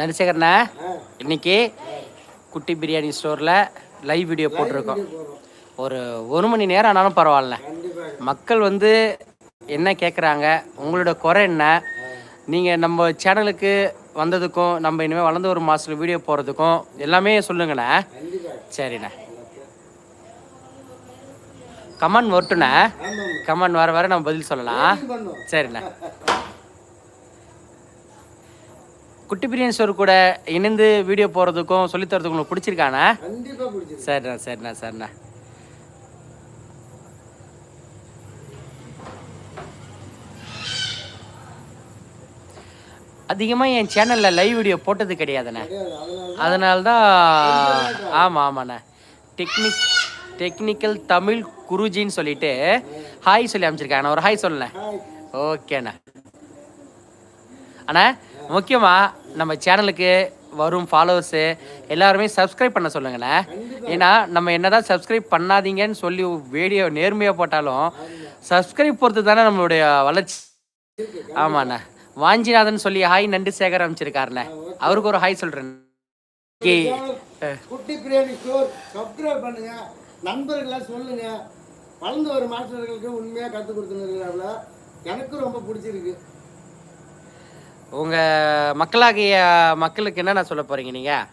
நரிசேகரண்ணா இன்னைக்கு குட்டி பிரியாணி ஸ்டோரில் லைவ் வீடியோ போட்டிருக்கோம். ஒரு ஒரு மணி நேரம் ஆனாலும் பரவாயில்ல. மக்கள் வந்து என்ன கேட்குறாங்க உங்களோட குறை என்ன? நீங்கள் நம்ம சேனலுக்கு வந்ததுக்கும் நம்ம இனிமேல் வளர்ந்து ஒரு மாதத்தில் வீடியோ போகிறதுக்கும் எல்லாமே சொல்லுங்கண்ணே. சரிண்ணே. கமெண்ட் வரட்டுண்ணே கமெண்ட் வர வர நம்ம பதில் சொல்லலாம். சரிண்ணே. குட்டி பிரியாணி ஸ்டோர் கூட இணைந்து வீடியோ போகிறதுக்கும் சொல்லித்தரதுக்கும் உங்களுக்கு பிடிச்சிருக்காண்ணே சரிண்ணா சரிண்ணா சரிண்ணா. அதிகமாக என் சேனலில் லைவ் வீடியோ போட்டது கிடையாதுண்ணே. கிடையாது அதனால தான் ஆமாம் ஆமாண்ணே. டெக்னிக் டெக்னிக்கல் தமிழ் குருஜின்னு சொல்லிட்டு ஹாய் சொல்லி அமைச்சிருக்காங்க ஒரு ஹாய் சொல்லுண்ணே. ஓகேண்ணே அண்ணா முக்கியமாக நம்ம சேனலுக்கு வரும் ஃபாலோவர்ஸு எல்லாருமே சப்ஸ்கிரைப் பண்ண சொல்லுங்கண்ணே ஏன்னா நம்ம என்னதான் சப்ஸ்கிரைப் பண்ணாதீங்கன்னு சொல்லி வீடியோ நேர்மையாக போட்டாலும் சப்ஸ்கிரைப் பொறுத்து தானே நம்மளுடைய வளர்ச்சி. ஆமாண்ணே. வாஞ்சிநாதன் சொல்லி ஹாய் நண்டு சேகர் அமைச்சிருக்காருண்ணே அவருக்கு ஒரு ஹாய் சொல்கிறேன் குட்டி பிரியாணி ஸ்டோர் சப்ஸ்கிரைப் பண்ணுங்க. நண்பர்களாக சொல்லுங்க. வளர்ந்து வரும் மாஸ்டர்களுக்கு உண்மையா கற்றுக் கொடுத்துருக்கிறாப்புல எனக்கு ரொம்ப பிடிச்சிருக்கு. உங்கள் மக்களாகிய மக்களுக்கு என்னண்ணா சொல்ல போகிறீங்க நீங்கள்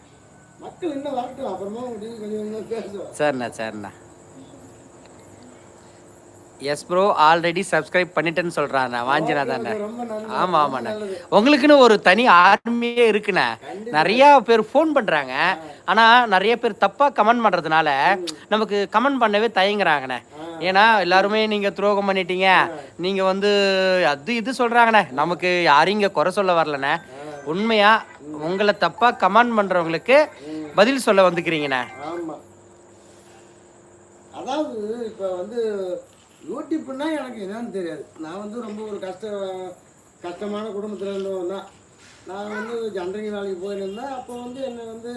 மக்கள் இன்னும் வரட்டும் அப்புறமா பேசுவோம். சரிண்ணா சரிண்ணா. எஸ் ப்ரோ ஆல்ரெடி சப்ஸ்கிரைப் பண்ணிட்டேன்னு சொல்கிறாண்ணா ரொம்ப நன்றி. ஆமாம் ஆமாண்ணா. உங்களுக்குன்னு ஒரு தனி ஆர்மியே இருக்குண்ணே. நிறையா பேர் ஃபோன் பண்ணுறாங்க ஆனால் நிறைய பேர் தப்பாக கமெண்ட் பண்ணுறதுனால நமக்கு கமெண்ட் பண்ணவே தயங்குறாங்கண்ணே. ஏன்னா எல்லாருமே நீங்கள் துரோகம் பண்ணிட்டீங்க. நீங்கள் வந்து அது இது சொல்கிறாங்கண்ணே நமக்கு யாரையும் இங்கே குறை சொல்ல வரலண்ணே. உண்மையாக உங்களை தப்பாக கமெண்ட் பண்ணுறவங்களுக்கு பதில் சொல்ல வந்துக்கிறீங்கண்ணே. ஆமா. அதாவது இப்போ வந்து யூடியூப்னா எனக்கு என்னன்னு தெரியாது. நான் வந்து ரொம்ப ஒரு கஷ்ட கஷ்டமான குடும்பத்தில் இருந்தவன் தான். நான் வந்து ஜண்டரிங்க வேலைக்கு போயிருந்தேன் அப்போ வந்து என்னை வந்து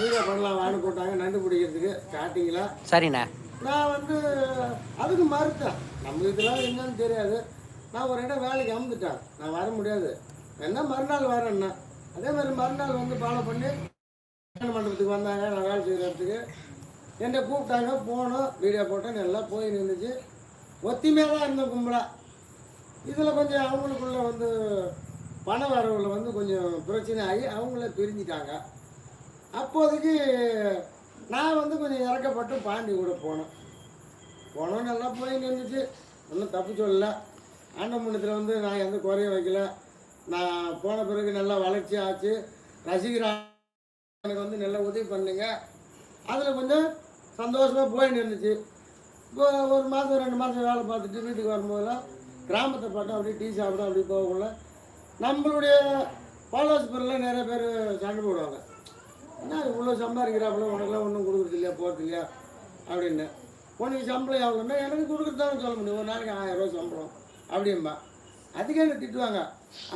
வீடியோ பண்ணலாம் வான்னு போட்டாங்க நண்டு பிடிக்கிறதுக்கு ஸ்டார்டிங்கில் சரிண்ணே. நான் வந்து அதுக்கு மறுத்தேன். நம்ம இதெல்லாம் என்னன்னு தெரியாது. நான் ஒரு இடம் வேலைக்கு அமுந்துட்டேன் நான் வர முடியாது. என்ன மறுநாள் வரேன்னா அதே மாதிரி மறுநாள் வந்து ஃபாலோ பண்ணி கல்யாண மண்டபத்துக்கு வந்தாங்க. நான் வேலை செய்கிறதுக்கு என்னை கூப்பிட்டாங்க போனோம். வீடியோ போட்டேன். எல்லாம் போய் நின்றுச்சு ஒத்திமையாக தான் இருந்தேன் கும்பலாக இதில் கொஞ்சம் அவங்களுக்குள்ள வந்து பண வரவுல வந்து கொஞ்சம் பிரச்சனை ஆகி அவங்கள பிரிஞ்சிட்டாங்க. அப்போதைக்கு நான் வந்து கொஞ்சம் இறக்கப்பட்டு பாண்டி கூட போனேன். போனோம் நல்லா போய் நின்றுச்சு ஒன்றும் தப்பு சொல்லல. ஆண்டமுன்னத்தில் வந்து நான் எந்த குறையும் வைக்கல. நான் போன பிறகு நல்லா வளர்ச்சி ஆச்சு. ரசிகர் எனக்கு வந்து நல்லா உதவி பண்ணுங்க. அதில் கொஞ்சம் சந்தோஷமாக போயின்னு இருந்துச்சு இப்போ ஒரு மாதம் ரெண்டு மாதம் வேலை பார்த்துட்டு வீட்டுக்கு வரும்போதெல்லாம் கிராமத்தை பார்த்தா அப்படியே டீ சாப்பிட அப்படி போகக்குள்ள நம்மளுடைய ஃபாலோவர்ஸ் பேரில் நிறைய பேர் சண்டை போடுவாங்க. என்ன இவ்வளோ சம்பாதிக்கிறாப்புல? உனக்குலாம் ஒன்றும் கொடுக்குறது இல்லையா போகிறது இல்லையா அப்படின்னு. உனக்கு சம்பளம் எவ்வளோன்னா எனக்கு கொடுக்குறதானே சொல்ல முடியும். ஒரு நாளைக்கு ஆயிரம் ரூபா சம்பளம். அப்படிம்பா. அதுக்கே என்ன திட்டுவாங்க?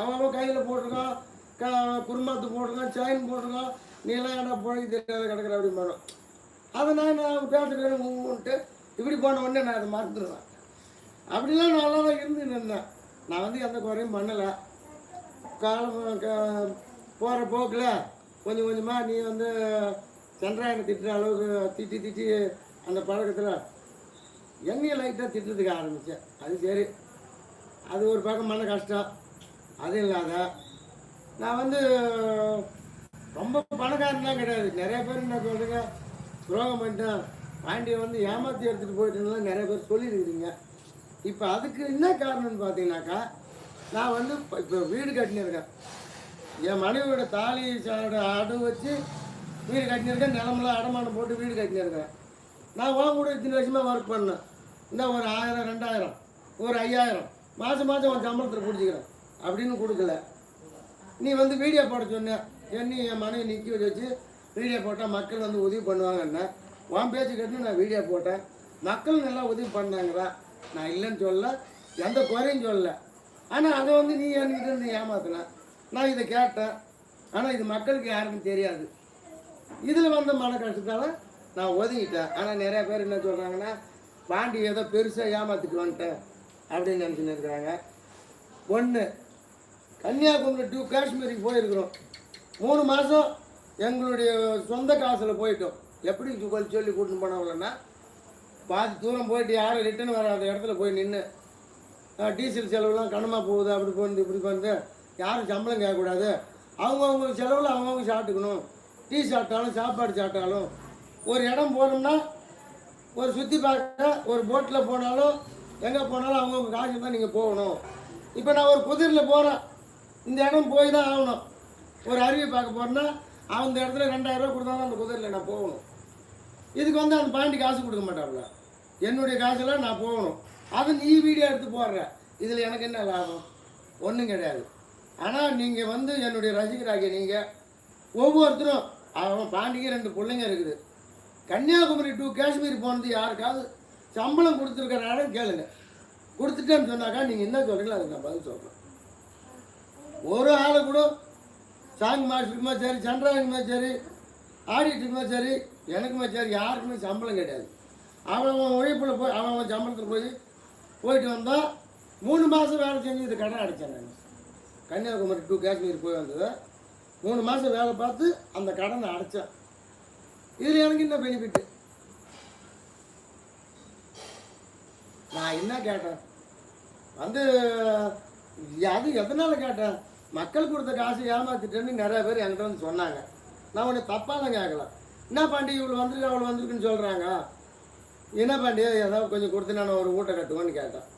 அவன் கையில் போட்டிருக்கான். க குருமாத்து போட்டிருக்கான் செயின் போட்டிருக்கான். நீ எல்லாம் ஏன்டா போய் தெரியாத கிடக்குற? அப்படிம்பாங்க அதை நான் நான் பேசுகிறேன் மூணுட்டு இப்படி போன உடனே நான் அதை மறந்துடுவேன். அப்படிலாம் நல்லா தான் இருந்து இருந்தேன். நான் வந்து எந்த குறையும் பண்ணலை. காலம் போகிற போக்கில் கொஞ்சம் கொஞ்சமாக நீ வந்து சந்திராயனை திட்டுற அளவுக்கு திட்டி திட்டி அந்த பழக்கத்தில் என்னையை லைட்டாக திட்டுறதுக்கு ஆரம்பித்தேன் அது சரி. அது ஒரு பக்கம் மன கஷ்டம். அது இல்லாத நான் வந்து ரொம்ப பணக்காரன்லாம் கிடையாது. நிறைய பேர் என்ன சொல்கிறீங்க துரோகம் பண்ணிட்டேன். பாண்டியை வந்து ஏமாற்றி எடுத்துகிட்டு போயிட்டுலாம் நிறைய பேர் சொல்லியிருக்கிறீங்க. இப்போ அதுக்கு என்ன காரணம்னு பார்த்தீங்கன்னாக்கா நான் வந்து இப்போ வீடு கட்டினிருக்கேன் என் மனைவியோட தாலி அடு வச்சு வீடு கட்டினிருக்கேன் நிலமெல்லாம் அடமானம் போட்டு வீடு கட்டினிருக்கேன் நான் உன் கூட இத்தனை வருஷமாக ஒர்க் பண்ணேன். இந்த ஒரு ஆயிரம் ரெண்டாயிரம் ஒரு ஐயாயிரம். மாதம் மாதம் உன் சம்பளத்தில் பிடிச்சிக்கிறேன். அப்படின்னு கொடுக்கல. நீ வந்து வீடியோ போட சொன்னேன் என்னி என் மனைவி நிற்க வச்சு வீடியோ போட்டால் மக்கள் வந்து உதவி பண்ணுவாங்கன்னு. உன் பேச்சு கட்டினு நான் வீடியோ போட்டேன். மக்கள் நல்லா உதவி பண்ணாங்களா? நான் இல்லைன்னு சொல்லல. எந்த குறையும் சொல்லலை. ஆனால் அதை வந்து நீ என்கிட்ட இருந்து நான் இதை கேட்டேன். ஆனால் இது மக்களுக்கு யாருக்கும் தெரியாது. இதில் வந்த மன கஷ்டத்தால் நான் ஒதுங்கிட்டேன். ஆனால் நிறையா பேர் என்ன சொல்கிறாங்கன்னா பாண்டி ஏதோ பெருசாக ஏமாற்றிட்டு வந்துட்டேன் அப்படின்னு நினச்சின்னு இருக்கிறாங்க. ஒன்று கன்னியாகுமரி டு காஷ்மீருக்கு போயிருக்கிறோம். மூணு மாதம் எங்களுடைய சொந்த காசில் போயிட்டோம். எப்படி சொல்லி கூட்டின்னு போனவங்களன்னா பாதி தூரம் போயிட்டு யாரும் ரிட்டர்ன் வராத இடத்துல போய் நின்று டீசல் செலவுலாம் கனமாக போகுது அப்படி போகுது இப்படி வந்து யாரும் சம்பளம் கேட்கக்கூடாது. அவங்கவுங்க செலவில் அவங்கவுங்க சாப்பிட்டுக்கணும். டீ சாப்பிட்டாலும் சாப்பாடு சாப்பிட்டாலும். ஒரு இடம் போனோம்னா ஒரு சுற்றி பார்க்க ஒரு போட்டில் போனாலும் எங்கே போனாலும் அவங்கவுங்க காசு தான் நீங்கள் போகணும். இப்போ நான் ஒரு குதிரையில் போகிறேன் இந்த இடம் போய் தான் ஆகணும். ஒரு அருவி பார்க்க போகிறேன்னா அந்த இடத்துல ரெண்டாயிரம் ரூபா கொடுத்தா தான் அந்த குதிரையில் நான் போகணும். இதுக்கு வந்து அந்த பாண்டி காசு கொடுக்க மாட்டாப்புல. என்னுடைய காசெல்லாம் நான் போகணும். அது நீ வீடியோ எடுத்து போடுற. இதில் எனக்கு என்ன லாபம்? ஒன்றும் கிடையாது. ஆனால் நீங்கள் வந்து என்னுடைய ரசிகராகிய நீங்கள் ஒவ்வொருத்தரும் அவன் பாண்டிக்கு ரெண்டு பிள்ளைங்க இருக்குது. கன்னியாகுமரி டு காஷ்மீர் போனது யாருக்காவது சம்பளம் கொடுத்துருக்கறான்னு கேளுங்க. கொடுத்துட்டேன்னு சொன்னாக்கா நீங்கள் என்ன சொல்கிறீங்களோ அதுக்கு நான் பதில் சொல்கிறேன் ஒரு ஆளை கூட சாங் மாஸ்டருக்குமே சரி சந்திராவுக்குமே சரி ஆடிட்டுக்குமே சரி எனக்குமே சரி யாருக்குமே சம்பளம் கிடையாது. அவன் அவன் உழைப்பில் போய் அவன் அவன் சம்பளத்தில் போய் போயிட்டு வந்தால் மூணு மாதம் வேலை செஞ்சு இது கடன் அடைச்சேன் நான் கன்னியாகுமரி டு காஷ்மீர் போய் வந்தது. மூணு மாதம் வேலை பார்த்து அந்த கடனை அடைச்சேன். இதில் எனக்கு என்ன பெனிஃபிட்டு நான் என்ன கேட்டேன்? வந்து அது எதனால கேட்டேன்? மக்கள் கொடுத்த காசு ஏமாத்திட்டேன்னு நிறைய பேர் என்கிட்ட வந்து சொன்னாங்க. நான் உன்னை தப்பாக தான் கேட்கல. என்ன பாண்டி இவ்வளோ வந்திருக்கு அவ்வளோ வந்திருக்குன்னு சொல்கிறாங்க என்ன பாண்டி ஏதாவது கொஞ்சம் கொடுத்து நான் ஒரு ஊட்ட கட்டுவேன்னு கேட்டேன்.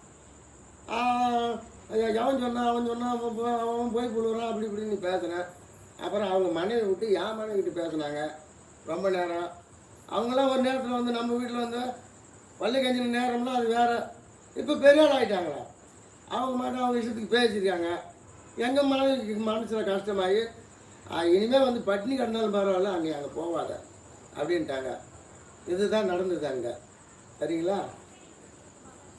எவன் சொன்னான் அவன் சொன்னான் அவன் போ- அவன் போய் கொடுக்குறான் அப்படி இப்படின்னு பேசினேன் அப்புறம் அவங்க மனைவி விட்டு என் மனைவி பேசினாங்க? ரொம்ப நேரம். அவங்களாம் ஒரு நேரத்தில் வந்து நம்ம வீட்டில் வந்து பள்ளி கஞ்சின நேரம்னா அது வேறு. இப்போ பெரிய ஆள் ஆகிட்டாங்களா அவங்க மட்டும் அவங்க விஷயத்துக்கு பேசியிருக்காங்க. எங்கள் மனைவிக்கு மனசில் கஷ்டமாகி இனிமேல் வந்து பட்டினி கட்டினாலும் பரவாயில்ல அங்கே அங்கே போகாத. அப்படின்ட்டாங்க. இதுதான் நடந்தது அங்கே. சரிங்களா இன்னும் சொல்லணும்னா நிறைய சொல்லலாம்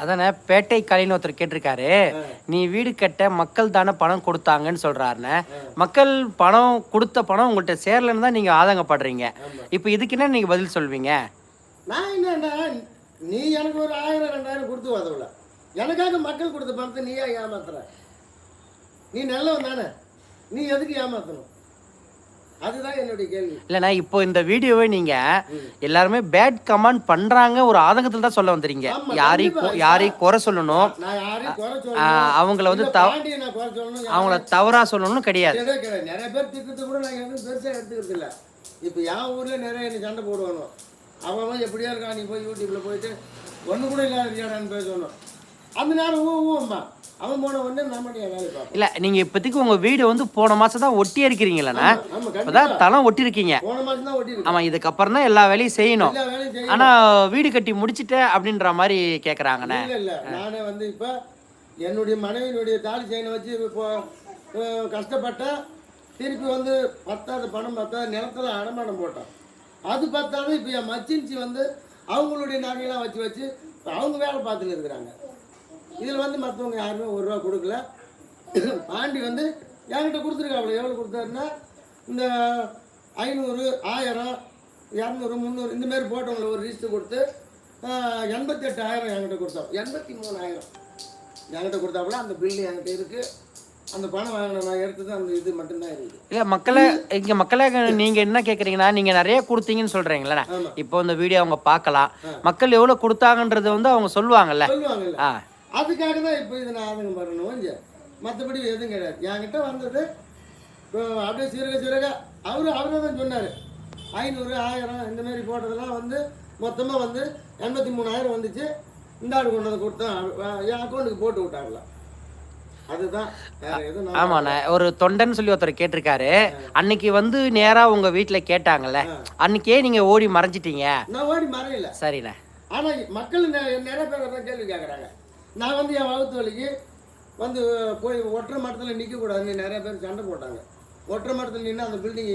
அதானே பேட்டை கலைன்னு ஒருத்தர் கேட்டிருக்காரு. நீ வீடு கட்ட மக்கள் தானே பணம் கொடுத்தாங்கன்னு சொல்றாருண்ணே மக்கள் பணம் கொடுத்த பணம் உங்கள்கிட்ட சேரலன்னு தான் நீங்க ஆதங்கப்படுறீங்க. இப்போ இதுக்கு என்ன நீங்க பதில் சொல்வீங்க? நான் என்னன்னா நீ எனக்கு ஒரு ஆயிரம் ரெண்டாயிரம் கொடுத்து உதவல எனக்காக மக்கள் கொடுத்த பணத்தை நீயா ஏமாத்துற? நீ நல்லவன் தானே. நீ எதுக்கு ஏமாத்தணும்? அதுதான் என்னுடைய கேள்வி. இல்லைண்ணா இப்போ இந்த வீடியோவை நீங்க எல்லாருமே பேட் கமெண்ட் பண்றாங்க ஒரு ஆதங்கத்தில் தான் சொல்ல வந்துறீங்க யாரையும் கொ- யாரையும் குறை சொல்லணும். நான் யாரையும் குறை அவங்கள வந்து தவ பாண்டியை நான் குறை சொல்லணும் அவங்கள தவறா சொல்லணும்னு கிடையாது. கிடையாது கிடையாது. நிறைய பேர் திட்டத்தை கூட நாங்கள் எதுவும் எடுத்துக்கிறது இல்லை. இப்போ என் ஊரில் நிறைய எனக்கு சண்டை போடுவானோ அவன் அவன் எப்படியா இருக்கான்? நீ போய் யூடியூப்ல போயிட்டு ஒன்று கூட இல்லாத இருக்கியாடான்னு பேசணும் அந்த நேரம் ஊ ஊம்பா அவன் போன உடனே நம்ம பார்ப்போம் இல்ல நீங்க இப்போதைக்கு உங்க வீடு வந்து போன மாசம் தான் ஒட்டி இருக்கிறீங்களண்ணா? ஆமாம் இப்பதான் தளம் ஒட்டி இருக்கீங்க போன மாதம் தான் ஒட்டியிருக்கு ஆமா இதுக்கப்புறம் தான் எல்லா வேலையும் செய்யணும். எல்லா வேலையும் செய்ய ஆனா வீடு கட்டி முடிச்சிட்டேன் அப்படின்ற மாதிரி கேக்குறாங்கண்ணே. இல்லை இல்லை நானே வந்து இப்போ என்னுடைய மனைவியினுடைய தாலி செயினை வச்சு இப்போ அஹ், கஷ்டப்பட்டேன். திருப்பி வந்து பத்தாத பணம் பத்தாத நிலத்துல அடமானம் போட்டேன். அது பத்தாத இப்போ என் மச்சின்ச்சி வந்து அவங்களுடைய நகையெல்லாம் வச்சு வச்சு இப்ப அவங்க வேலை பார்த்துன்னு இருக்கிறாங்க. இதில் வந்து மற்றவங்க யாருமே ஒரு ரூபா கொடுக்கல. பாண்டி வந்து என்கிட்ட கொடுத்துருக்காப்புல எவ்வளோ கொடுத்தாருன்னா இந்த ஐநூறு ஆயிரம் இரநூறு முந்நூறு இந்த மாதிரி போட்டவங்களை ஒரு லிஸ்ட்டு கொடுத்து ஆஹ், எண்பத்தெட்டாயிரம் என்கிட்ட கொடுத்தோம் எண்பத்தி மூணாயிரம் என்கிட்ட கொடுத்தாப்புல. அந்த பில்லு என்கிட்ட இருக்குது அந்த பணம் வாங்கின நான் எடுத்தது அந்த இது மட்டும்தான் இருக்குது. இல்ல மக்களை இங்க மக்களை நீங்க என்ன கேக்குறீங்கன்னா நீங்க நிறைய கொடுத்தீங்கன்னு சொல்றீங்களா ஆமா. இப்போ இந்த வீடியோ அவங்க பார்க்கலாம். மக்கள் எவ்வளவு கொடுத்தாங்கன்றது வந்து அவங்க சொல்லுவாங்கல்ல. சொல்லுவாங்கல்ல. ஆ. அதுக்காக தான் இப்போ இதை நான் ஆதங்கம் பண்ணணும் மற்றபடி எதுவும் கிடையாது. என்கிட்ட வந்தது இப்போ அப்படியே சிறுக சிறுக அவரு அவரே தான் சொன்னார். ஐநூறு ஆயிரம் இந்த மாதிரி போட்டதெல்லாம் வந்து மொத்தமாக வந்து எண்பத்தி மூணாயிரம் வந்துச்சு. இந்த ஆடு கொண்டு வந்து கொடுத்தோம் என் அக்கௌண்ட்டுக்கு போட்டு விட்டாங்களா? ஆமாண்ணே ஒரு தொண்டன் சொல்லி ஒருத்தர் கேட்டிருக்காரு. அன்னைக்கு வந்து நேரா உங்க வீட்டுல கேட்டாங்கல்ல. அன்னைக்கே நீங்க ஓடி மறைஞ்சிட்டீங்க. நான் ஓடி மறையல. சரிண்ணே. ஆனால் மக்கள் நிறைய பேர் கேள்வி கேட்குறாங்க நான் வந்து என் வகுத்து வழிக்கு வந்து போய் ஒற்றை மரத்தில் நிற்கக்கூடாதுன்னு நிறைய பேர் சண்டை போட்டாங்க. ஒற்றை மரத்தில் நின்று அந்த பில்டிங்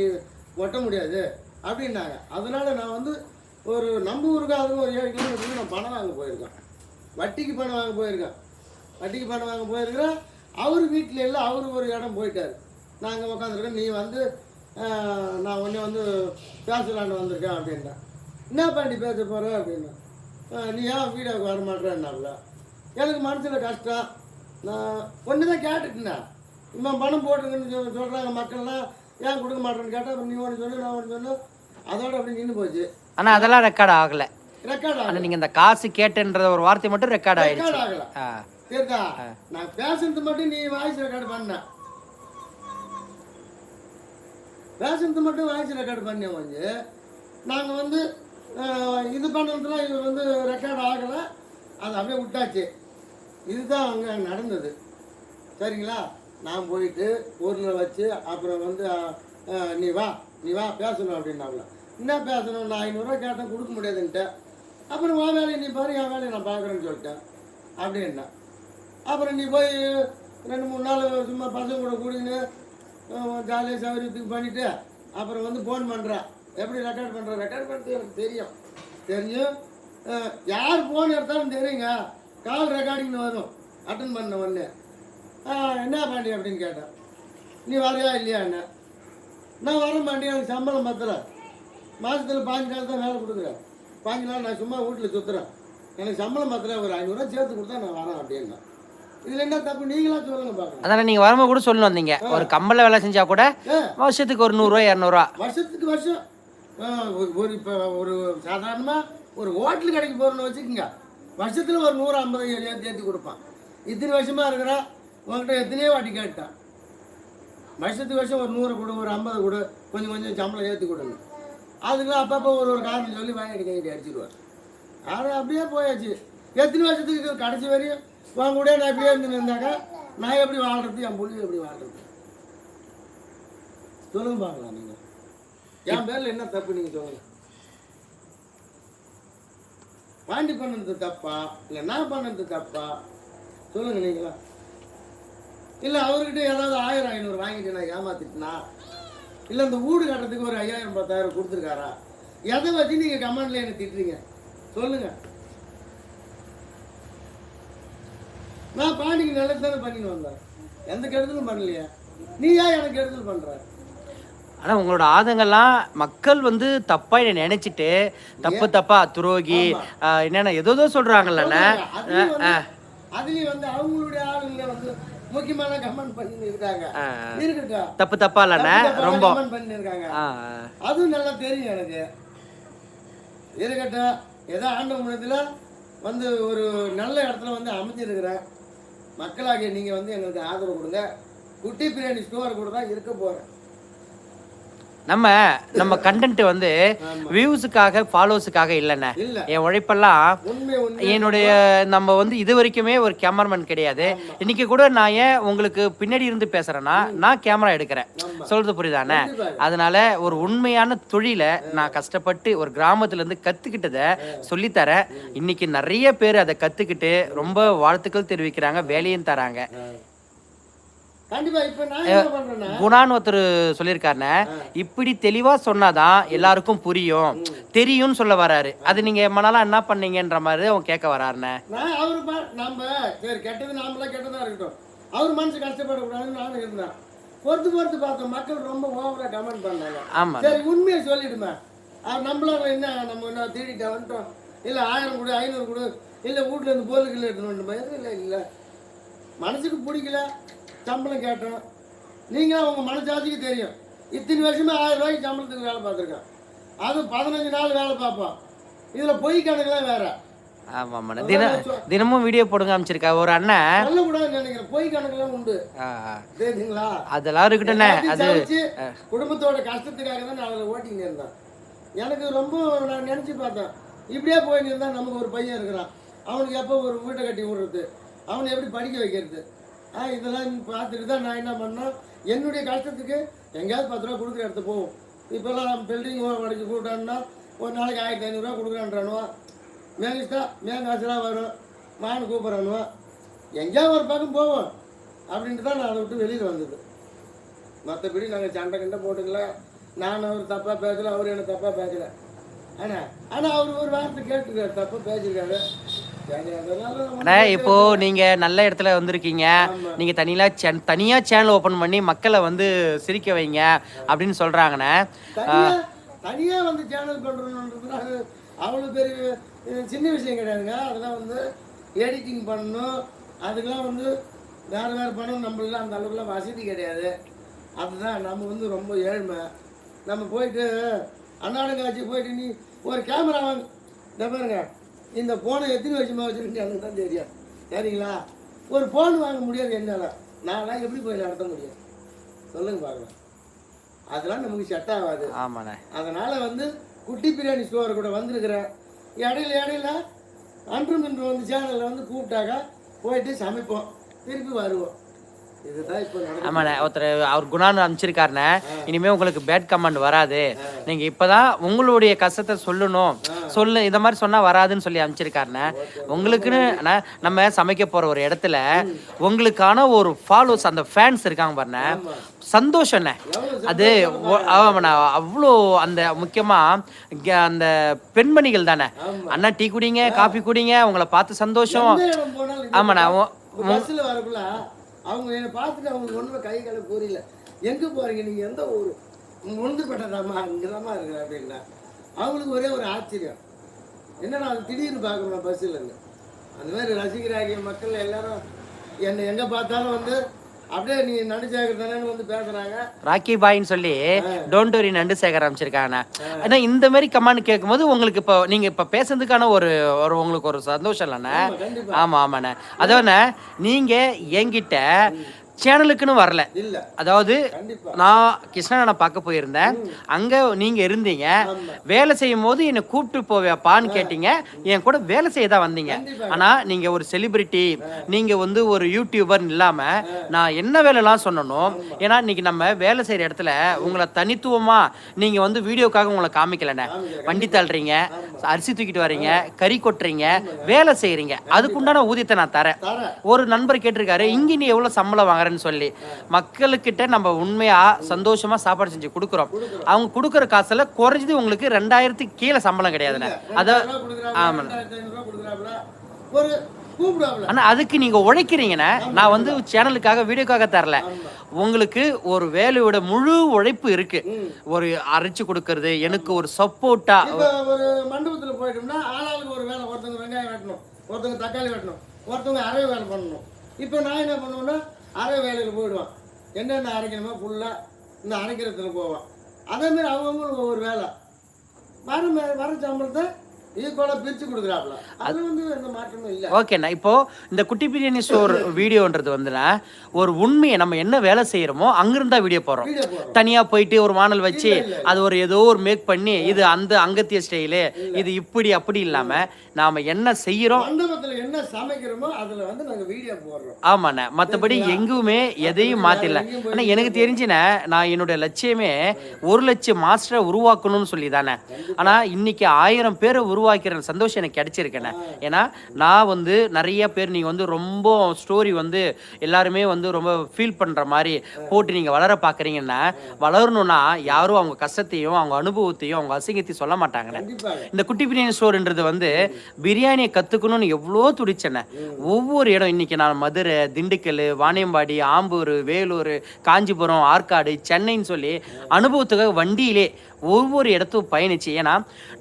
ஒட்ட முடியாது அப்படின்னாங்க. அதனால் நான் வந்து ஒரு நம்ம ஊருக்கு அதுவும் ஒரு ஏழு கிலோமீட்டருக்கு நான் பணம் வாங்க போயிருக்கேன். வட்டிக்கு பணம் வாங்க போயிருக்கேன். வட்டிக்கு பணம் வாங்க போயிருக்கிறேன் அவர் வீட்டில் இல்லை அவர் ஒரு இடம் போயிட்டார். நான் அங்கே உட்காந்துருக்கேன் நீ வந்து நான் உடனே வந்து பேசலான்னு வந்திருக்கேன் அப்படின்ட்டேன். என்ன பண்ணி பேச போகிற அப்படின்னா நீ ஏன் வீடியோவுக்கு வர மாட்டேன்னாப்ல எனக்கு மனசில் கஷ்டம். நான் ஒன்று தான் கேட்டுட்டேன் இவன் பணம் போட்டுங்கன்னு சொல் சொல்கிறாங்க மக்கள்லாம் ஏன் கொடுக்க மாட்டேன்னு கேட்டால் நீ ஒன்று சொல்லு நான் ஒன்று சொல்லு. அதோட அப்படி நின்று போச்சு. ஆனா அதெல்லாம் ரெக்கார்ட் ஆகல. ரெக்கார்ட் ஆகல. நீங்க இந்த காசு கேட்டேன்ற ஒரு வார்த்தை மட்டும் ரெக்கார்ட் ரெக்கார்ட் ஆகல. சரிதா நான் பேசுறது மட்டும் நீ வாய்ஸ் ரெக்கார்டு பண்ண. பேசுறது மட்டும் வாய்ஸ் ரெக்கார்டு பண்ணேன் கொஞ்சம் நாங்கள் வந்து இது பண்ணுறதுலாம் இது வந்து ரெக்கார்ட் ஆகலை. அது அப்படியே விட்டாச்சு. இதுதான் அங்கே நடந்தது. சரிங்களா? நான் போயிட்டு ஊரில் வச்சு அப்புறம் வந்து நீ வா நீ வா பேசணும் அப்படின்னாங்கள என்ன பேசணும்? நான் ஐநூறுரூவா கேட்டேன் கொடுக்க முடியாதுன்ட்டு அப்புறம் உன் வேலையை நீ பாரு என் வேலையை நான் பார்க்குறேன்னு சொல்லிட்டேன். அப்படின்னா அப்புறம் நீ போய் ரெண்டு மூணு நாள் சும்மா பசங்க கூட கூடின்னு ஜாலியாக சௌரியத்துக்கு பண்ணிவிட்டு அப்புறம் வந்து ஃபோன் பண்ணுறேன் எப்படி ரெக்கார்ட் பண்ணுற ரெக்கார்ட் பண்ணுறது எனக்கு தெரியும். தெரியும் யார் ஃபோன் எடுத்தாலும் தெரியுங்க. கால் ரெக்கார்டிங்னு வரும். அட்டன் பண்ண உடனே. என்ன பாண்டி? அப்படின்னு கேட்டேன். நீ வரையா இல்லையா என்ன? நான் வர மாட்டேன் எனக்கு சம்பளம் பத்தல. மாதத்தில் பாஞ்சு நாள் தான் வேலை கொடுக்குறேன். பாஞ்சு நாள் நான் சும்மா வீட்டில் சுற்றுறேன் எனக்கு சம்பளம் பத்தல ஒரு ஐநூறுரூவா சேர்த்து கொடுத்தா நான் வரேன் அப்படின்னா. இதில் என்ன தப்பு? நீங்களா சொல்லுங்க பார்க்கலாம் அதானே நீங்க வரும்போது கூட சொல்லணும் வந்தீங்க. ஒரு கம்பல வேலை செஞ்சா கூட வருஷத்துக்கு ஒரு நூறுரூவா இரநூறுவா வருஷத்துக்கு வருஷம். ஒரு இப்போ ஒரு சாதாரணமாக ஒரு ஹோட்டல் கடைக்கு போகிறோன்னு வச்சுக்கோங்க. வருஷத்தில் ஒரு நூறு ஐம்பது ஏற்றி ஏற்றி கொடுப்பான். இத்தனை வருஷமாக இருக்கிறா? உங்கள்கிட்ட எத்தனையோ வாட்டி கேட்டான் வருஷத்துக்கு வருஷம் ஒரு நூறு கொடு ஒரு ஐம்பது கொடு கொஞ்சம் கொஞ்சம் சம்பளம் ஏற்றி கொடுங்க அதுக்கெல்லாம் அப்பப்போ ஒரு ஒரு காரணம் சொல்லி வாங்கிட்டு கைட்டு அடிச்சிடுவார் ஆனால் அப்படியே போயாச்சு. எத்தனை வருஷத்துக்கு கடைசி வரையும் உன் கூட நான் இப்படியே இருந்து இருந்தாக்கா நான் எப்படி வாழ்றது? என் புள்ளி எப்படி வாழ்றது? சொல்லுங்க பார்க்கலாம் நீங்கள் என் பேரில் என்ன தப்பு நீங்கள் சொல்லுங்கள் பாண்டி பண்ணது தப்பா இல்லை நான் பண்ணது தப்பா? சொல்லுங்க நீங்களா? இல்லை அவர்கிட்ட ஏதாவது ஆயிரம் ஐநூறு வாங்கிட்டு நான் ஏமாத்திட்டனா? இல்லை இந்த வீடு கட்டுறதுக்கு ஒரு ஐயாயிரம் பத்தாயிரம் கொடுத்துருக்காரா? எதை வச்சு நீங்கள் கமெண்ட்ல என்ன திட்டுறீங்க? சொல்லுங்க. நான் பாண்டிக்கு நல்லது தானே பண்ணிட்டு வந்தேன். எந்த கெடுதலும் பண்ணலையா. நீ ஏன் எனக்கு கெடுதல் பண்ற? ஆனா உங்களோட ஆதங்கெல்லாம் மக்கள் வந்து தப்பா என்ன நினைச்சிட்டு தப்பு தப்பா துரோகி என்னென்ன ஏதோ சொல்றாங்கல்லண்ணே அதுலயும் வந்து அவங்களுடைய ஆளுங்க வந்து முக்கியமான கமெண்ட் பண்ணி இருக்காங்க இருக்கட்டும். தப்பு தப்பா இல்லைண்ணே ரொம்ப. கமெண்ட் பண்ணி இருக்காங்க ஆ, அதுவும் நல்லா தெரியும் எனக்கு. இருக்கட்டும். ஏதோ ஆண்ட முன்னத்தில் வந்து ஒரு நல்ல இடத்துல வந்து அமைஞ்சிருக்கிறேன். மக்களாகிய நீங்கள் வந்து எங்களுக்கு ஆதரவு கொடுங்க. குட்டி பிரியாணி ஸ்டோர் கூட தான் இருக்க போகிறேன் நம்ம நம்ம கண்டென்ட் வந்து வியூஸுக்காக ஃபாலோஸுக்காக இல்லைண்ணே. இல்லை. என் உழைப்பெல்லாம் என்னுடைய நம்ம வந்து இது வரைக்குமே ஒரு கேமராமேன் கிடையாது. இன்னைக்கு கூட நான் ஏன் உங்களுக்கு பின்னாடி இருந்து பேசுறேன்னா நான் கேமரா எடுக்கிறேன். சொல்றது புரியுதானே. அதனால ஒரு உண்மையான தொழிலை நான் கஷ்டப்பட்டு ஒரு கிராமத்துல இருந்து கத்துக்கிட்டதை சொல்லித்தரேன். இன்னைக்கு நிறைய பேர் அதை கத்துக்கிட்டு ரொம்ப வாழ்த்துக்கள் தெரிவிக்கிறாங்க வேலையும் தராங்க கண்டிப்பா இப்போ நான் என்ன பண்ணுறேன்னா குணான்னு ஒருத்தர் சொல்லியிருக்காருண்ணே. இப்படி தெளிவா சொன்னாதான் எல்லாருக்கும் புரியும். தெரியும்னு சொல்ல வராரு. அது நீங்க மனாலாம் என்ன பண்ணீங்கன்ற மாதிரி அவங்க கேட்க வராருண்ணே. அவர் நம்ம சரி கெட்டது நாமளா கெட்டதா இருக்கட்டும். அவர் மனசு கஷ்டப்படக்கூடாதுன்னு நானும் இருந்தேன். பொறுத்து பொறுத்து பார்த்தோம் மக்கள் ரொம்ப ஓவரா கமெண்ட் பண்ணாங்க. ஆமா சரி உண்மையை சொல்லிடுமே. நம்மளால என்ன நம்ம என்ன தேடிட்டா வந்துட்டோம். இல்லை ஆயிரம் கொடு ஐநூறு கொடு இல்லை வீட்டில் இருந்து பொருட்கள் எடுத்துன்னு வந்துட்டோமா இல்லை இல்லை. மனசுக்கு பிடிக்கல. சம்பளம் கேட்டோம். நீங்கள் உங்கள் மனசாட்சிக்கு தெரியும். இத்தனை வருஷமா ஆயிரம் ரூபாய்க்கு சம்பளத்துக்கு வேலை பார்த்துருக்கேன் அது பதினஞ்சு நாள் வேலை பார்ப்போம். இதில் பொய் கணக்குலாம் வேற. ஆமா ஆமாண்ணே தினம் தினமும் வீடியோ போடுங்க அமைச்சிருக்கா? ஒரு அண்ணன் சொல்லக்கூடாதுன்னு நினைக்கிறேன். பொய் கணக்குலாம் உண்டு. ஆ, தெரியுங்களா அதெல்லாம் இருக்கட்டும்ண்ணே அது குடும்பத்தோட கஷ்டத்துக்காக தான் நான் அதில் ஓட்டிங்க இருந்தேன். எனக்கு ரொம்ப நான் நினச்சி பார்த்தேன். இப்படியே போயின்னு இருந்தால் நமக்கு ஒரு பையன் இருக்கிறான். அவனுக்கு எப்போ ஒரு வீட்டை கட்டி விடுறது? அவனை எப்படி படிக்க வைக்கிறது? இதெல்லாம் பார்த்துட்டு தான் நான் என்ன பண்ணோம் என்னுடைய கஷ்டத்துக்கு எங்கேயாவது பத்து ரூபா கொடுக்குற இடத்து போவோம் இப்போல்லாம் பில்டிங் உடச்சி கூட்டான்னா ஒரு நாளைக்கு ஆயிரத்தி ஐநூறுரூவா கொடுக்குறான்றானுவா. மேலிஸ்டா மேங்காசுலாம் வரும் மான் கூப்பிட்றானுவா. எங்கேயாவது ஒரு பக்கம் போவோம் அப்படின்ட்டு தான் நான் அதை விட்டு வெளியில் வந்தது. மற்றபடி நாங்கள் சண்டை கண்டை போட்டுக்கல. நான் அவர் தப்பாக பேசலை அவர் என்னை தப்பாக பேசலை. ஆனால் ஆனால் அவர் ஒரு வார்த்தை கேட்டுருக்காரு தப்பாக பேசியிருக்காரு. அண்ணே இப்போ நீங்க நல்ல இடத்துல வந்திருக்கீங்க. நீங்க தனியா தனியா சேனல் ஓபன் பண்ணி மக்களை வந்து சிரிக்க வைங்க அப்படின்னு சொல்றாங்கண்ணே. தனியாக வந்து சேனல் பண்ணுறோன்றது அவ்வளோ பெரிய சின்ன விஷயம் கிடையாதுங்க. அதெல்லாம் வந்து எடிட்டிங் பண்ணணும். அதுக்கெல்லாம் வந்து வேறு வேறு பணம் நம்மளாம் அந்த அளவுக்குலாம் வசதி கிடையாது. அதுதான் நம்ம வந்து ரொம்ப ஏழ்மை. நம்ம போயிட்டு அண்ணாடங்காட்சி போயிட்டு நீ ஒரு கேமரா வாங்க. பாருங்க. இந்த ஃபோனை எத்தனை வருஷமாக வச்சுருக்கீங்க எனக்கு தான் தெரியும். சரிங்களா? ஒரு ஃபோன் வாங்க முடியாது என்னால். நான்லாம் எப்படி போய் நடத்த முடியும்? சொல்லுங்க பார்க்கலாம். அதெல்லாம் நமக்கு செட் ஆகாது. ஆமாண்ணே. அதனால் வந்து குட்டி பிரியாணி ஸ்டோர் கூட வந்திருக்கிறேன் இடையில இடையில அன்று மின்று வந்து சேனலில் வந்து கூப்பிட்டாக்க போயிட்டு சமைப்போம். திருப்பி வருவோம். ஆமாண்ணே ஒருத்தர் அவர் குணான்னு அனுப்பிச்சிருக்காருண்ணே. இனிமே உங்களுக்கு பேட் கமெண்ட் வராது. நீங்க இப்பதான் உங்களுடைய கஷ்டத்தை சொல்லணும். சொல்லு இந்த மாதிரி சொன்னா வராதுன்னு சொல்லி அனுப்பிச்சிருக்காருண்ணே. உங்களுக்குன்னு நம்ம சமைக்க போற ஒரு இடத்துல உங்களுக்கான ஒரு ஃபாலோஸ் அந்த ஃபேன்ஸ் இருக்காங்க பாருண்ணே. சந்தோஷம்ண்ணே அது ஆமாண்ணா அவ்வளோ அந்த முக்கியமா இங்க அந்த பெண்மணிகள் தானே. அண்ணா டீ குடிங்க காஃபி குடிங்க உங்களை பார்த்து சந்தோஷம். ஆமாண்ணா அவங்க என்னை பார்த்துட்டு அவங்களுக்கு ஒன்றுமே கை கால புரியல எங்கே போகிறீங்க நீங்கள் எந்த ஊர்? முந்து பெட்டதாம்மா இங்கே தாம்மா இருக்கிறேன் அப்படின்னா அவங்களுக்கு ஒரே ஒரு ஆச்சரியம். என்னடா அது திடீர்னு பார்க்கணும் பஸ்ஸில் இருந்து அந்த மாதிரி ரசிகராகிய மக்கள் எல்லாரும் என்னை எங்கே பார்த்தாலும் வந்து அப்படியே நீ நடிச்சாக வந்து பேசுகிறாங்க ராக்கி பாய்ன்னு சொல்லி டோன்ட் வரி நண்டு சேகர் அமைச்சிருக்காங்க ஆனா இந்த மாதிரி கமாண்ட் கேட்கும்போது உங்களுக்கு இப்போ நீங்க இப்போ பேசுறதுக்கான ஒரு ஒரு உங்களுக்கு ஒரு சந்தோஷம் இல்லைண்ணே. ஆமா ஆமாண்ணே. அதாவண்ணே நீங்க என்கிட்ட சேனலுக்குன்னு வரல. இல்லை. அதாவது நான் கிருஷ்ணனை பார்க்க போயிருந்தேன். அங்க நீங்க இருந்தீங்க. வேலை செய்யும் போது என்னை கூப்பிட்டு போவேப்பான்னு கேட்டீங்க. என் கூட வேலை செய்ய தான் வந்தீங்க. கண்டிப்பா. ஆனா நீங்க ஒரு செலிபிரிட்டி நீங்க வந்து ஒரு யூடியூபர் இல்லாம நான் என்ன வேலைலாம் சொன்னனும் ஏன்னா இன்னைக்கு நம்ம வேலை செய்யற இடத்துல உங்களை தனித்துவமா நீங்க வந்து வீடியோக்காக உங்களை காமிக்கலண்ணே. வண்டி தள்ளுறீங்க அரிசி தூக்கிட்டு வர்றீங்க கறி கொட்டுறீங்க வேலை செய்றீங்க. அதுக்குண்டான ஊதியத்தை நான் தரேன். ஒரு நண்பர் கேட்டிருக்காரு இங்க நீ எவ்வளவு சம்பளம் சொல்லி. மக்களுக்கிட்ட நம்ம உண்மையா சந்தோஷமா சாப்பாடு செஞ்சு கொடுக்குறோம். அவங்க கொடுக்குற காசுல குறைஞ்சது உங்களுக்கு ரெண்டாயிரத்துக்கு கீழே சம்பளம் கிடையாதுண்ணே. அத ரெண்டாயிரம் ரூபா கொடுக்குறாப்புல, ரெண்டாயிரத்தி ஐநூறு ரூபா கொடுக்குறாப்புல. ஒரு கூப்பிடுவாப்புல ஆனா அதுக்கு நீங்க உழைக்கிறீங்கண்ணே. நான் வந்து சேனலுக்காக வீடியோக்காக தரல. உங்களுக்கு ஒரு வேலையோட முழு உழைப்பு இருக்கு. ஒரு அரைச்சு கொடுக்கறது எனக்கு ஒரு சப்போர்ட்டா ஒரு மண்டபத்தில் போயிட்டோம்னா ஆளாளுக்கு ஒரு வேலை ஒருத்தவங்க வெங்காயம் வெட்டணும் ஒருத்தவங்க தக்காளி வெட்டணும் ஒருத்தவங்க அரை வேலை பண்ணணும். இப்போ நான் என்ன பண்ணுவேன்னா அரை வேலையில் போயிடுவான். என்னென்ன அரைக்கணுமோ ஃபுல்லாக இந்த அரைக்கிறதுல போவான். அதேமாரி அவங்கவுங்களுக்கு ஒவ்வொரு வேலை. வர வர சம்பளத்தை ஓகேண்ணா இப்போ இந்த குட்டி பிரியாணி ஸ்டோர் வீடியோன்றது வந்துண்ணா ஒரு உண்மையை நம்ம என்ன வேலை செய்யறோமோ அங்கிருந்தா வீடியோ போடுறோம். தனியா போயிட்டு ஒரு வானல் வச்சு அது ஒரு ஏதோ ஒரு மேக் பண்ணி இது அந்த அங்கத்திய ஸ்டைலு இது இப்படி அப்படி இல்லாம நாம என்ன செய்யறோம்? என்ன சமைக்கிறோமோ அதில் வந்து நாங்கள் வீடியோ போடுறோம். ஆமாண்ணே மற்றபடி எங்குமே எதையும் எங்கேயும் ஆனா எனக்கு தெரிஞ்சுண்ணே நான் என்னுடைய லட்சியமே ஒரு லட்சம் மாஸ்டரை உருவாக்கணும்னு சொல்லி தானே ஆனா இன்னைக்கு ஆயிரம் பேரை உருவாக்கிற சந்தோஷம் எனக்கு கிடைச்சிருக்கேண்ணே ஏன்னா நான் வந்து நிறைய பேர் நீங்க வந்து ரொம்ப ஸ்டோரி வந்து எல்லாருமே வந்து ரொம்ப ஃபீல் பண்ற மாதிரி போட்டு நீங்க வளர பாக்குறீங்கன்னா வளரணும்னா யாரும் அவங்க கஷ்டத்தையும் அவங்க அனுபவத்தையும் அவங்க அசிங்கத்தையும் சொல்ல மாட்டாங்கண்ணே இந்த குட்டி பிரியாணி ஸ்டோர்ன்றது வந்து பிரியாணியை கற்றுக்கணும்னு எவ்வளோ துடிச்சேனே. ஒவ்வொரு இடம் இன்னைக்கு நான் மதுரை திண்டுக்கல் வாணியம்பாடி ஆம்பூர் வேலூர் காஞ்சிபுரம் ஆற்காடு சென்னைன்னு சொல்லி அனுபவத்துக்காக வண்டியிலே ஒவ்வொரு இடத்துக்கும் பயணிச்சு ஏன்னா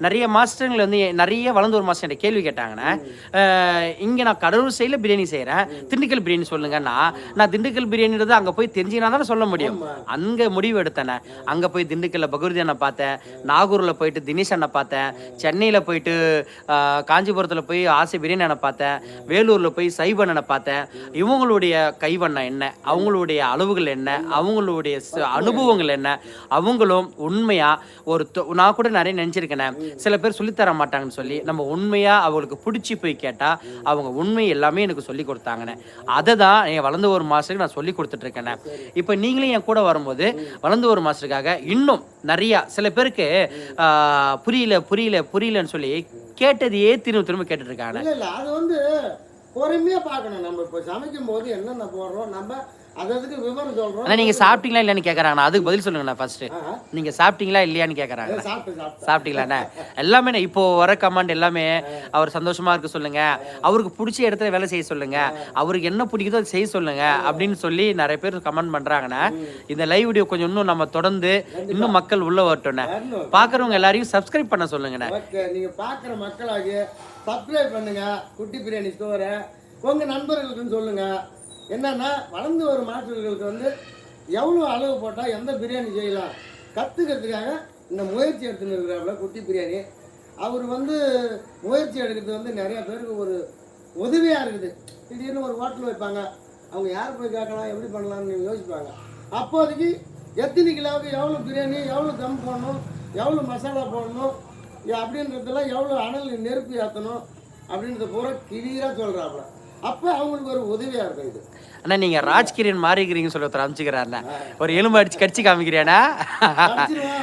நிறைய மாஸ்டருங்களை வந்து நிறைய வளர்ந்தூர் மாஸ்டர் கேள்வி கேட்டாங்கண்ணே இங்கே நான் கடலூர் சைடில் பிரியாணி செய்கிறேன் திண்டுக்கல் பிரியாணி சொல்லுங்கன்னா நான் திண்டுக்கல் பிரியாணின்றது அங்கே போய் தெரிஞ்சினா தானே சொல்ல முடியும். அங்கே முடிவு எடுத்தேனே. அங்கே போய் திண்டுக்கல்ல பகுருதி அண்ணனை பார்த்தேன். நாகூரில் போயிட்டு தினேஷ் அண்ணனை பார்த்தேன். சென்னையில் போயிட்டு காஞ்சிபுரத்தில் போய் ஆசை பிரியாணி அண்ணனை பார்த்தேன். வேலூரில் போய் சைவண்ணனை பார்த்தேன். இவங்களுடைய கைவண்ணம் என்ன? அவங்களுடைய அளவுகள் என்ன? அவங்களுடைய அனுபவங்கள் என்ன? அவங்களும் உண்மையா? ஒரு தொ- நான் கூட நிறைய நினைச்சிருக்கேனே. சில பேர் சொல்லித் தர மாட்டாங்கன்னு சொல்லி நம்ம உண்மையா அவங்களுக்கு பிடிச்சி போய் கேட்டா அவங்க உண்மை எல்லாமே எனக்கு சொல்லி கொடுத்தாங்கண்ணே அதை தான் என் வளர்ந்து ஒரு மாஸ்டருக்கு நான் சொல்லி கொடுத்துட்டு இருக்கேனே இப்போ நீங்களும் என் கூட வரும்போது வளர்ந்து ஒரு மாஸ்டருக்காக இன்னும் நிறையா சில பேருக்கு ஆஹ், புரியல புரியல புரியலன்னு சொல்லி கேட்டதையே திரும்ப திரும்ப கேட்டுட்டு இருக்காங்க இல்லை அது வந்து பொறுமையாக பார்க்கணும். நம்ம இப்போ சமைக்கும் போது என்னென்ன போடுறோம் நம்ம அது அதுக்கு விவரம் சொல்கிறோம் ஆனா நீங்க சாப்பிட்டீங்களா இல்லையான்னு கேட்கறாங்கண்ணா அதுக்கு பதில் சொல்லுங்கண்ணா ஃபர்ஸ்ட் ஆஹா. நீங்க சாப்பிட்டீங்களா இல்லையான்னு கேட்கறாங்க சாப்பிட்டு சாப்பிட்டு சாப்பிட்டீங்களாண்ணே? எல்லாமே நான் இப்போ வர கமாண்ட் எல்லாமே அவர் சந்தோஷமா இருக்க சொல்லுங்க. அவருக்கு பிடிச்ச இடத்துல வேலை செய்ய சொல்லுங்க. அவருக்கு என்ன பிடிக்குதோ அதை செய்ய சொல்லுங்க அப்படின்னு சொல்லி நிறைய பேர் கமெண்ட் பண்றாங்கண்ணே. இந்த லைவ் வீடியோ கொஞ்சம் இன்னும் நம்ம தொடர்ந்து இன்னும் மக்கள் உள்ள வரட்டும்ண்ணே. வரணும். பாக்குறவங்க எல்லாரையும் சப்ஸ்கிரைப் பண்ண சொல்லுங்கண்ணே. நீங்கள் பார்க்குற மக்களாகி சப்ஸ்கிரைப் பண்ணுங்க. குட்டி பிரியாணி ஸ்டோரை உங்கள் நண்பர்களுக்குன்னு சொல்லுங்க. என்னன்னா வளர்ந்து வரும் மாற்றுகளுக்கு வந்து எவ்வளோ அளவு போட்டால் எந்த பிரியாணி செய்யலாம்? கற்றுக்கிறதுக்காக இந்த முயற்சி எடுத்துன்னு இருக்கிறாப்புல குட்டி பிரியாணி. அவர் வந்து முயற்சி எடுக்கிறது வந்து நிறையா பேருக்கு ஒரு உதவியாக இருக்குது. திடீர்னு ஒரு ஹோட்டல் வைப்பாங்க. அவங்க யார் போய் கேட்கலாம் எப்படி பண்ணலாம்னு யோசிப்பாங்க. அப்போதைக்கு எத்தனை கிலோவுக்கு எவ்வளோ பிரியாணி எவ்வளோ தம் போடணும் எவ்வளோ மசாலா போடணும் அப்படின்றதெல்லாம் எவ்வளோ அனல் நெருப்பு ஏற்றணும் அப்படின்றத பூரா கிளியராக சொல்கிறாப்புல அப்போ அவங்களுக்கு ஒரு உதவியாக இருக்கும் இது. அண்ணா நீங்க ராஜ்கிரியன் மாறிக்கிறீங்கன்னு சொல்லி ஒருத்தர் அமைச்சுக்கிறாருண்ணா. ஒரு எலும்பு அடிச்சு கடிச்சு காமிக்கிறியாண்ணா.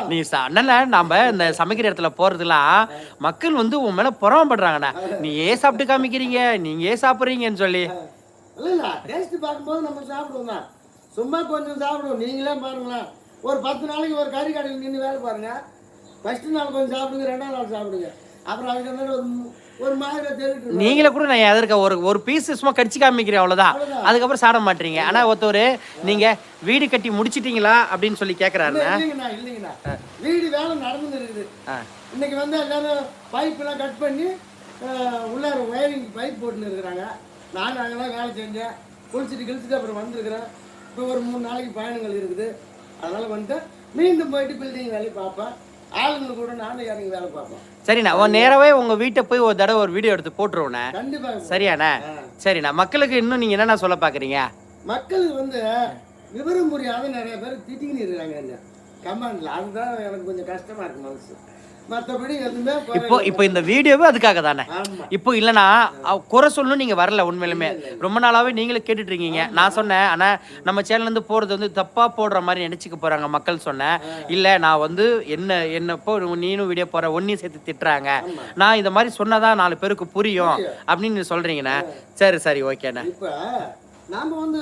நீ ச- அண்ணன்ல நாம இந்த சமைக்கிற இடத்துல போறதுலாம் மக்கள் வந்து உன் மேல புறம்படுறாங்கண்ணா நீ ஏன் சாப்பிட்டு காமிக்கிறீங்க? நீங்க ஏன் சாப்பிடுறீங்கன்னு சொல்லி. இல்லை இல்லை டேஸ்ட் பார்க்கும்போது நம்ம சாப்பிடுவோம் தான். சும்மா கொஞ்சம் சாப்பிடுவோம். நீங்களே பாருங்களேன். ஒரு பத்து நாளைக்கு ஒரு கறி கடையில் நின்று வேலை பாருங்க. ஃபஸ்ட்டு நாள் கொஞ்சம் சாப்பிடுங்க ரெண்டாவது நாள் சாப்பிடுங்க. அப்புறம் அதுக்கு ஒரு நீங்களே கூட நான் எதற்க ஒரு ஒரு பீஸ் சும்மா கடிச்சு காமிக்கிறேன் அவ்வளவுதான். அதுக்கப்புறம் சாப்பிட மாட்டீங்க. ஆனா ஒருத்தர் நீங்க வீடு கட்டி முடிச்சிட்டீங்களா அப்படின்னு சொல்லி இல்லைங்கண்ணா வீடு வேலை நடந்துன்னு இருக்குது. இன்னைக்கு வந்து எல்லாரும் பைப்பெல்லாம் கட் பண்ணி உள்ளார ஒயரிங் பைப் போட்டுன்னு இருக்கிறாங்க. நான் அங்கெல்லாம் வேலை செஞ்சேன். குளிச்சுட்டு கிழிச்சிட்டு அப்புறம் வந்திருக்கிறேன். இப்போ ஒரு மூணு நாளைக்கு பயணங்கள் இருக்குது. அதனால் வந்துட்டு மீண்டும் போயிட்டு பில்டிங் வேலையை பார்ப்பேன். ஆளுங்க கூட நானும் இறங்கி வேலை பார்ப்பேன். சரிண்ணா உன் நேராவே உங்க வீட்டை போய் ஒரு தடவை ஒரு வீடியோ எடுத்து போட்டுருவோண்ணே. சரியாண்ணா? சரிண்ணா மக்களுக்கு இன்னும் நீங்க என்னண்ணா சொல்ல பாக்குறீங்க? மக்களுக்கு வந்து விவரம் புரியாத நிறைய பேர் திட்டிக்கின்னு இருக்கிறாங்க என்ன கமெண்ட்ல அதுதான் எனக்கு கொஞ்சம் கஷ்டமா இருக்கு மனசு. மற்றபடி எதுவுமே இப்போ இப்போ இந்த வீடியோவே அதுக்காக தானே? இப்போ இல்லைனா குறை சொல்லணும் நீங்க வரல உண்மையிலுமே. ரொம்ப நாளாவே நீங்களும் கேட்டுட்டு இருக்கீங்க. நான் சொன்னேன் ஆனா நம்ம சேனல்ல இருந்து போறது வந்து தப்பா போடுற மாதிரி நினைச்சுக்க போறாங்க மக்கள் சொன்னேன். இல்ல நான் வந்து என்ன என்னப்போ நீனும் வீடியோ போற ஒன்னையும் சேர்த்து திட்டுறாங்க. நான் இந்த மாதிரி சொன்னாதான் நாலு பேருக்கு புரியும் அப்படின்னு நீங்க சொல்றீங்கண்ணே? சரி சரி ஓகேண்ணே இப்போ நாம வந்து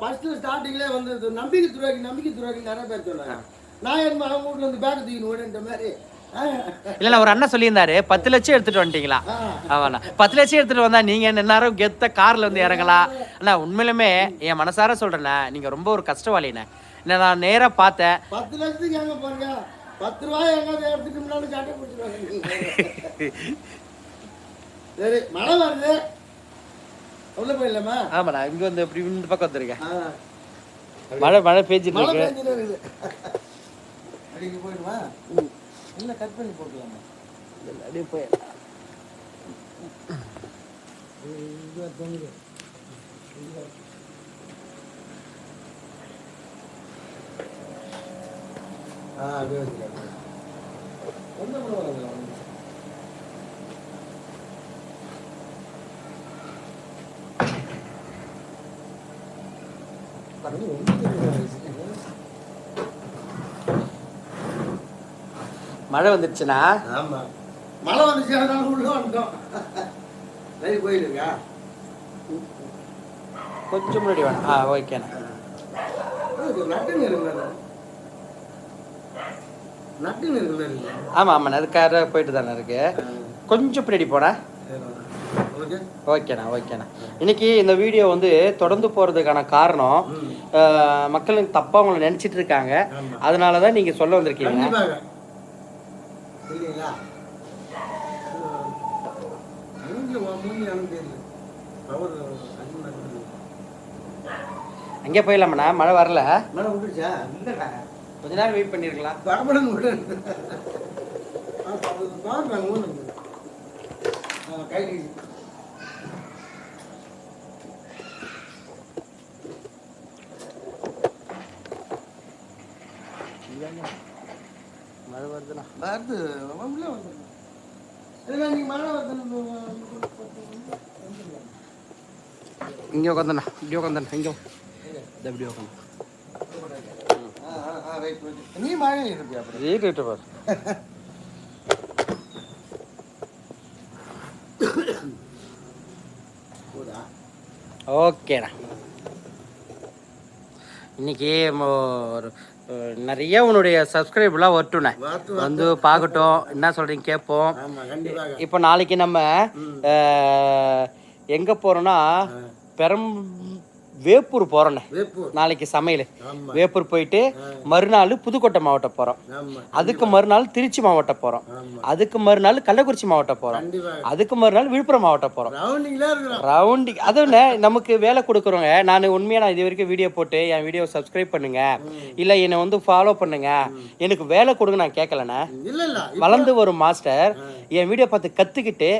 ஃபர்ஸ்ட்ல ஸ்டார்டிங்ல வந்து நம்பிக்கை துறைக்கு நம்பிக்கை துறைக்கு நிறைய பேர் சொன்னாங்க நான் என்ன அவங்க வீட்டுல வந்து பேக் தூக்கின்னு ஓடுன்ற மாதிரி இல்ல ஒரு அண்ணன் சொல்லியிருந்தாரு பத்து லட்சம் எடுத்துட்டு வந்துட்டீங்களா. ஆமாண்ணா. பத்து லட்சம் எடுத்துட்டு வந்தா நீங்க நேரம் கெத்த கார்ல வந்து இறங்கலாம் அண்ணா உண்மையிலுமே என் மனசார சொல்றேண்ணே நீங்க ரொம்ப ஒரு கஷ்டவாளிண்ணே. என்ன நான் நேரா பார்த்தேன். பத்து லட்சத்துக்கு எங்க போறீங்க? பத்து ரூபாய் எங்காவது எடுத்துட்டு முன்னாடி சட்டை பிடிச்சிருவாங்க சரி மழை வருது. உள்ள போயிடலாமா? ஆமாண்ணா இங்க வந்து இப்படி இந்த பக்கம் வந்திருக்கேன் மழை மழை பெஞ்சிட்டு இருக்கு. போயிடுமா? இல்லை கட் பண்ணி போட்டுக்கலாமா? அப்படியே போய். இது தொங்குது ஆ அப்படியே வச்சுக்கலாம். ஒன்றும் கூட வரல மழை வந்துருச்சுன்னா மழை வந்துச்சு அதனால உள்ள வந்துட்டோம். கொஞ்சம் முன்னாடி வேணும் ஆ ஓகேண்ணா நட்டுன்னு இருக்குல்ல நட்டுன்னு இருக்குல்ல ஆமா ஆமாண்ணா அதுக்காக போயிட்டு தானே இருக்கு. கொஞ்சம் பின்னாடி போனா ஓகே ஓகேண்ணா ஓகேண்ணா இன்னைக்கு இந்த வீடியோ வந்து தொடர்ந்து போறதுக்கான காரணம் மக்களுக்கு தப்பா உங்களை நினைச்சிட்டு இருக்காங்க. அதனால தான் நீங்க சொல்ல வந்திருக்கீங்க. இல்லைங்களா மூஞ்சி மூஞ்சி எனக்கு தெரியல. பவர் அதிகமாக இருக்குது அங்கே போயிடலாமண்ணா மழை வரல. மேலே விட்டுருச்சா இல்லைண்ணா கொஞ்ச நேரம் வெயிட் பண்ணிருக்கலாம் படப்படம் விடு. பவர் பேங்க் ஒன்று கை மழை வருதுண்ணா. வருது. உள்ள வருது. இல்லை நீங்கள் மழை வருதுன்னு இங்கே உட்காந்துண்ணா இப்படி உட்காந்துண்ணா இங்கே இந்த இப்படி உட்காந்து நீ மழை வீட்டு பாரு. ஓகேண்ணா. ஒரு ஒரு நிறைய உன்னுடைய சப்ஸ்கிரைப்லாம் வரட்டுண்ணே வரட்டும், வந்து பார்க்கட்டும். என்ன சொல்றீங்க கேட்போம். இப்போ நாளைக்கு நம்ம எங்க போறோம்னா பெரம் வேப்பூர் வேப்பூர். நாளைக்கு சமையல். வேப்பூர் போயிட்டு மறுநாள் புதுக்கோட்டை மாவட்டம் போகிறோம் ஆமா. அதுக்கு மறுநாள் திருச்சி மாவட்டம் போகிறோம் ஆமா. அதுக்கு மறுநாள் கள்ளக்குறிச்சி மாவட்டம் கண்டிப்பாக அதுக்கு மறுநாள் விழுப்புரம் மாவட்டம் இருக்கிறோம். ரவுண்டிங் அதுன்னு நமக்கு வேலை கொடுக்குறவங்க நான் உண்மையாக நான் இது வரைக்கும் வீடியோ போட்டு என் வீடியோ சப்ஸ்கிரைப் பண்ணுங்க. இல்லை என்னை வந்து ஃபாலோ பண்ணுங்க. எனக்கு வேலை கொடுங்க நான் கேட்கலண்ணே. வளர்ந்து வரும் மாஸ்டர் என் வீடியோ பார்த்து கத்துக்கிட்டு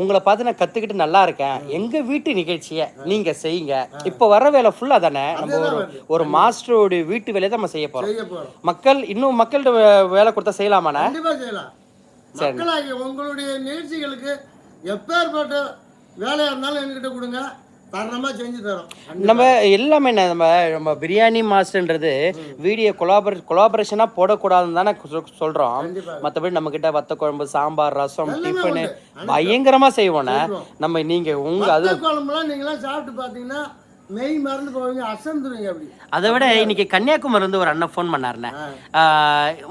உங்களை பார்த்து நான் கத்துக்கிட்டு நல்லா இருக்கேன். எங்க வீட்டு நிகழ்ச்சியை நீங்க செய்யுங்க. இப்போ வர வேலை ஃபுல்லா தானே? நம்ம ஒரு ஒரு மாஸ்டரோட வீட்டு வேலையை தான் நம்ம செய்ய போறோம். மக்கள் இன்னும் மக்கள்கிட்ட வேலை கொடுத்தா செய்யலாமாண்ணே? செய்யலாம். மக்களாகிய உங்களுடைய நிகழ்ச்சிகளுக்கு எப்பேற்பட்ட வேலையா இருந்தாலும் என்கிட்ட கொடுங்க. நம்ம எல்லாமே நம்ம நம்ம பிரியாணி மாஸ்டர்ன்றது வீடியோ கொலாபரே கொலாபரேஷனாக போடக்கூடாதுன்னு தானே சொ- சொல்றோம். கண்டிப்பா. மற்றபடி நம்ம கிட்ட வத்த குழம்பு சாம்பார் ரசம் டிஃபனு உண்டு. பயங்கரமா செய்வோண்ணே. நம்ம நீங்க உங்க அது குழம்புலாம் நீங்களாம் சாப்பிட்டு பார்த்தீங்கன்னா மெய் மறந்து போவீங்க அசந்துருவீங்க அப்படி. அதை விட இன்னைக்கு கன்னியாகுமரி இருந்து ஒரு அண்ணன் ஃபோன் பண்ணாருண்ணே.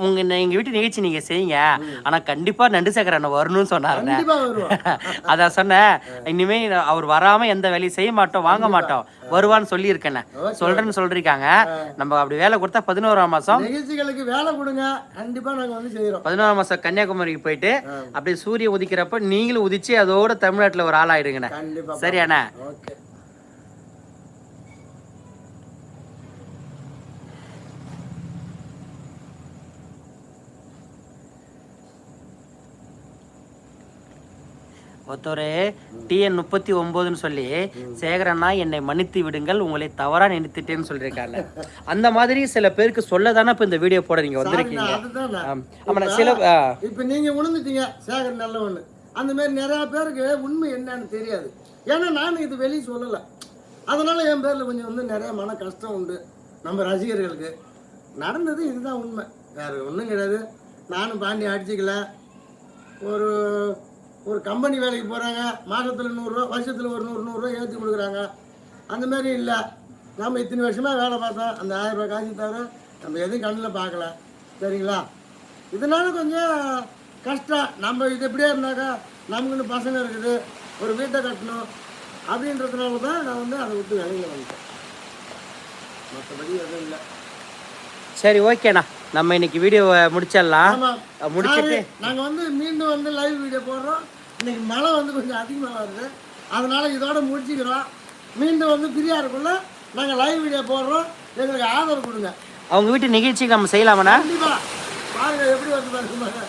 உங்க எங்க வீட்டு நிகழ்ச்சி நீங்க செய்யுங்க. ஆனா கண்டிப்பா நண்டு சேகர் அண்ணன் வரணும்னு சொன்னாருண்ணே. அதான் சொன்னேன். இனிமே அவர் வராம எந்த வேலையும் செய்ய மாட்டோம் வாங்க மாட்டோம். வருவான்னு சொல்லியிருக்கேண்ணே. சொல்றேன்னு சொல்லிருக்காங்க நம்ம அப்படி வேலை கொடுத்தா பதினோராம் மாசம். நிகழ்ச்சிகளுக்கு வேலை கொடுங்க. கண்டிப்பா நாங்க வந்து செய்யறோம் பதினோராம் மாசம் கன்னியாகுமரிக்கு போயிட்டு அப்படியே சூரியன் உதிக்கிறப்ப நீங்களும் உதிச்சு அதோட தமிழ்நாட்டுல ஒரு ஆள் ஆயிடுங்கண்ணே சரியாண்ணே? ஓகே ஒருத்தர் டிஎன் முப்பத்தி ஒன்பதுன்னு சொல்லி சேகரண்ணா என்னை மன்னித்து விடுங்கள் உங்களை தவறா நினைத்துட்டேன்னு சொல்லியிருக்காங்க. அந்த மாதிரி சில பேருக்கு சொல்ல தானே இப்போ இந்த வீடியோ போட நீங்க வந்திருக்கீங்க. அதுதான். நான். ஆம். ஆமாண்ணா சில இப்ப நீங்க உணர்ந்துட்டீங்க சேகர் நல்லவன்னு. அந்த மாதிரி நிறைய பேருக்கு உண்மை என்னன்னு தெரியாது. ஏன்னா நானும் இது வெளியே சொல்லலை. அதனால என் பேர்ல கொஞ்சம் வந்து நிறைய மன கஷ்டம் உண்டு நம்ம ரசிகர்களுக்கு. நடந்தது இதுதான் உண்மை. வேற ஒன்றும் கிடையாது. நானும் பாண்டி அடிச்சுக்கல ஒரு ஒரு கம்பெனி வேலைக்கு போகிறாங்க மாதத்தில் நூறுரூவா வருஷத்தில் ஒரு நூறு நூறுரூவா ஏற்றி கொடுக்குறாங்க. அந்த மாதிரி இல்லை. நம்ம இத்தனை வருஷமாக வேலை பார்த்தோம். அந்த ஆயிரம் ரூபாய் காசு தவிர நம்ம எதுவும் கண்ணில் பார்க்கல. சரிங்களா? இதனால கொஞ்சம் கஷ்டம். நம்ம இது எப்படியே இருந்தாக்கா நமக்குன்னு பசங்க இருக்குது. ஒரு வீட்டை கட்டணும். அப்படின்றதுனால தான் நான் வந்து அதை விட்டு வெளியில் வந்துட்டேன். மற்றபடி எதுவும் இல்லை. சரி ஓகேண்ணா நம்ம இன்னைக்கு வீடியோவை முடிச்சிடலாம். முடிச்சிட்டு நாங்கள் வந்து மீண்டும் வந்து லைவ் வீடியோ போடுறோம். இன்னைக்கு மழை வந்து கொஞ்சம் அதிகமாக வருது அதனால இதோட முடிச்சுக்கிறோம். மீண்டும் வந்து ஃப்ரீயாக இருக்குள்ள நாங்கள் லைவ் வீடியோ போடுறோம். எங்களுக்கு ஆதரவு கொடுங்க. அவங்க வீட்டு நிகழ்ச்சிக்கு நம்ம செய்யலாமாண்ணா? கண்டிப்பாக பாருங்க எப்படி வந்து பாருங்க.